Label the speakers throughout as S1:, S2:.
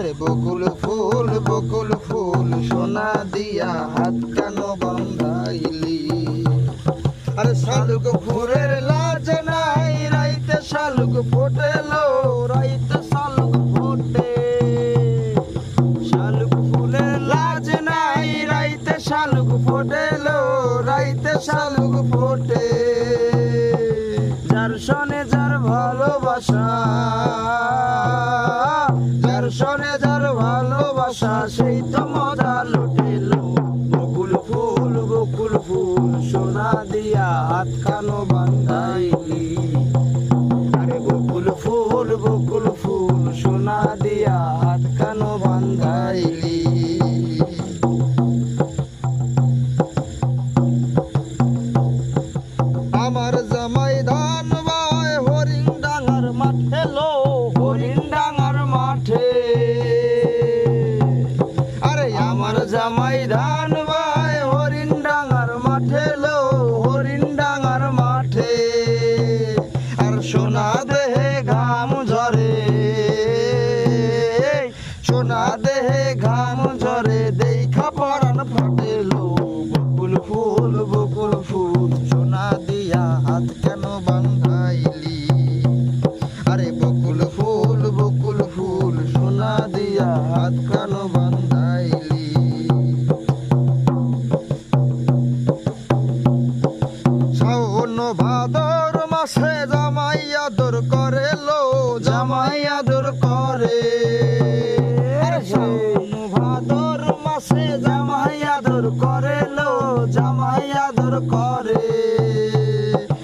S1: আরে বকুল ফুল বকুল ফুল সোনা দিয়া হাত কেন বন্ধাইলি? আরে শালুক ফুলের লাজ নাই, রাইতে শালুক ফোটেলো, রাইতে শালুক ফোটে। শালুক ফুলের লাজ নাই, রাইতে শালুক ফোটেলো, রাইতে শালুক ফোটে। যার সনে যার ভালোবাসা ভালোবাসা সেই তো মজা লুটেলো। বকুল ফুল বকুল ফুল, সোনা দিয়া হাত কানো বান্ধাইলি আরে বকুল ফুল বকুল ফুল, সোনা দিয়া হাত কানো বান্ধাইলি আমার জামাই ধান বায়, হরিণ ডাঙার মাঠে ধান বায় হরিণ ডাঙার মাঠে লো হরিণ ডাঙার মাঠে। আর সোনা ভাদর মাসে জামাই আদর করে লো জামাই আদর করে। ভাদর মাসে জামাই আদর করে লো জামাই আদর করে।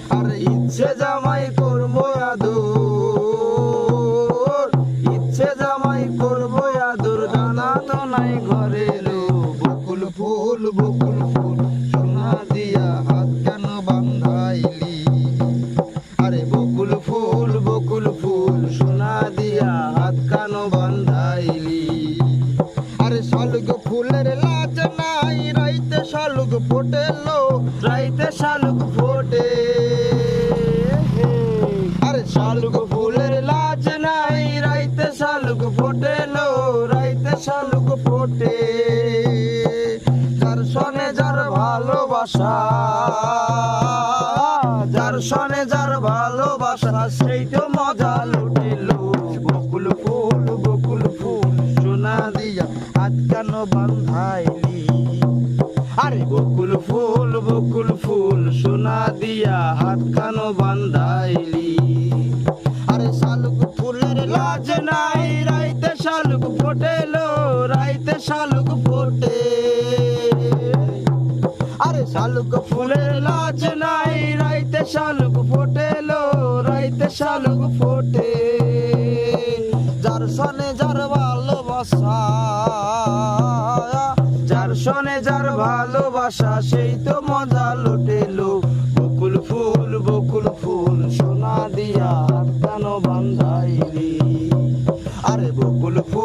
S1: আর ইচ্ছে জামাই করব আদর। ইচ্ছে জামাই করব আদর, দানা তো নাই ঘরে। শালুক ফোটে। যার সনে যার ভালোবাসা, যার সনে যার ভালোবাসা, সেই তো মজা লুটিলো বকুল ফুল বকুল ফুল সোনা দিয়া হাত কেন বান্ধাইলি আরে বকুল ফুল বকুল ফুল সোনা দিয়া হাত কেন বান্ধাইলি ফোটেলো, রাইতে শালুক ফোটে। আরে শালুক ফুলের লাজ নাই, রাইতে শালুক ফোটেলো, রাইতে শালুক ফোটে। যার সনে যার ভালোবাসা, যার সনে যার ভালোবাসা, সেই তো মজা লুটেলো। বকুল ফুল বকুল ফুল, সোনা দিয়া হাত কেন বান্ধাইলি। আরে বকুল ফুল